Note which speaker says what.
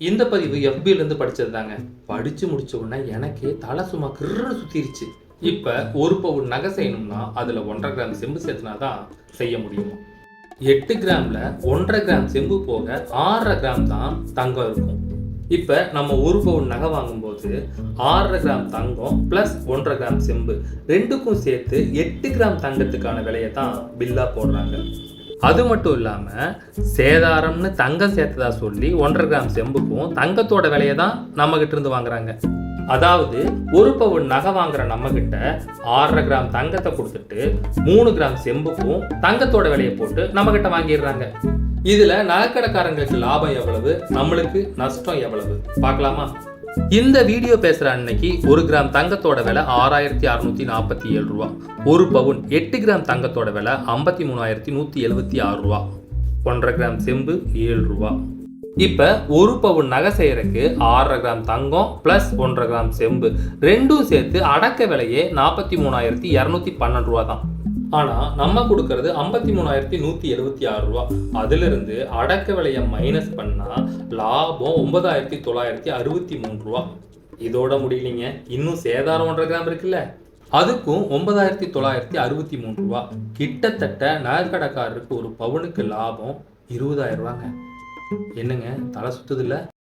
Speaker 1: இந்த பதிவு FB இருந்து படிச்சிருந்தாங்க. படிச்சு முடிச்ச உடனே எனக்கே தலை சும்மா கிருன்னு சுத்திருச்சு. இப்ப ஒரு பவுன் நகை செய்யணும்னா அதுல ஒன்றரை கிராம் செம்பு சேர்த்துனா தான் செய்ய முடியுமா? எட்டு கிராம்ல ஒன்றரை கிராம் செம்பு போக ஆறரை கிராம் தான் தங்கம் இருக்கும். இப்ப நம்ம ஒரு பவுன் நகை வாங்கும்போது ஆறரை கிராம் தங்கம் பிளஸ் ஒன்றரை கிராம் செம்பு ரெண்டுக்கும் சேர்த்து எட்டு கிராம் தங்கத்துக்கான விலையை தான் பில்லா போடுறாங்க. அது மட்டும் இல்லாமல் சேதாரம்னு தங்கம் சேர்த்ததா சொல்லி ஒன்றரை கிராம் செம்புக்கும் தங்கத்தோட விலையை தான் நம்மகிட்ட இருந்து வாங்குறாங்க. அதாவது ஒரு பவுன் நகை வாங்குற நம்ம கிட்ட ஆறரை கிராம் தங்கத்தை கொடுத்துட்டு மூணு கிராம் செம்புக்கும் தங்கத்தோட விலையை போட்டு நம்ம கிட்ட வாங்கிடுறாங்க. இதுல நகைக்கடைக்காரங்களுக்கு லாபம் எவ்வளவு? நம்மளுக்கு நஷ்டம் எவ்வளவு? பார்க்கலாமா? இந்த வீடியோ பேசுற அன்னைக்கு ஒரு கிராம் தங்கத்தோட விலை ஆறாயிரத்தி அறுநூத்தி நாற்பத்தி ஏழு ரூபா. ஒரு பவுன் எட்டு கிராம் தங்கத்தோட விலை ஐம்பத்தி மூணாயிரத்தி நூத்தி எழுபத்தி ஆறு ரூபா. ஒன்றரை கிராம் செம்பு ஏழு ரூபா. இப்ப ஒரு பவுன் நகை செய்யறதுக்கு ஆறரை கிராம் தங்கம் பிளஸ் ஒன்றரை கிராம் செம்பு ரெண்டும் சேர்த்து அடக்க விலையே நாற்பத்தி மூணாயிரத்தி இரநூத்தி பன்னெண்டு ரூபா தான். ஆனால் நம்ம கொடுக்கறது ஐம்பத்தி மூணாயிரத்தி நூற்றி எழுபத்தி ஆறு ரூபா. அதிலிருந்து அடக்க விலையை மைனஸ் பண்ணால் லாபம் ஒன்பதாயிரத்தி தொள்ளாயிரத்தி அறுபத்தி மூணு ரூபா. இதோட முடியலைங்க. இன்னும் சேதாரம் ஒன்றரை கிராம் இருக்குல்ல. அதுக்கும் ஒன்பதாயிரத்தி தொள்ளாயிரத்தி அறுபத்தி மூணு ரூபா. கிட்டத்தட்ட நகைக்கடைக்காரருக்கு ஒரு பவுனுக்கு லாபம் இருபதாயிரம் ரூபாங்க. என்னங்க தலை சுத்துது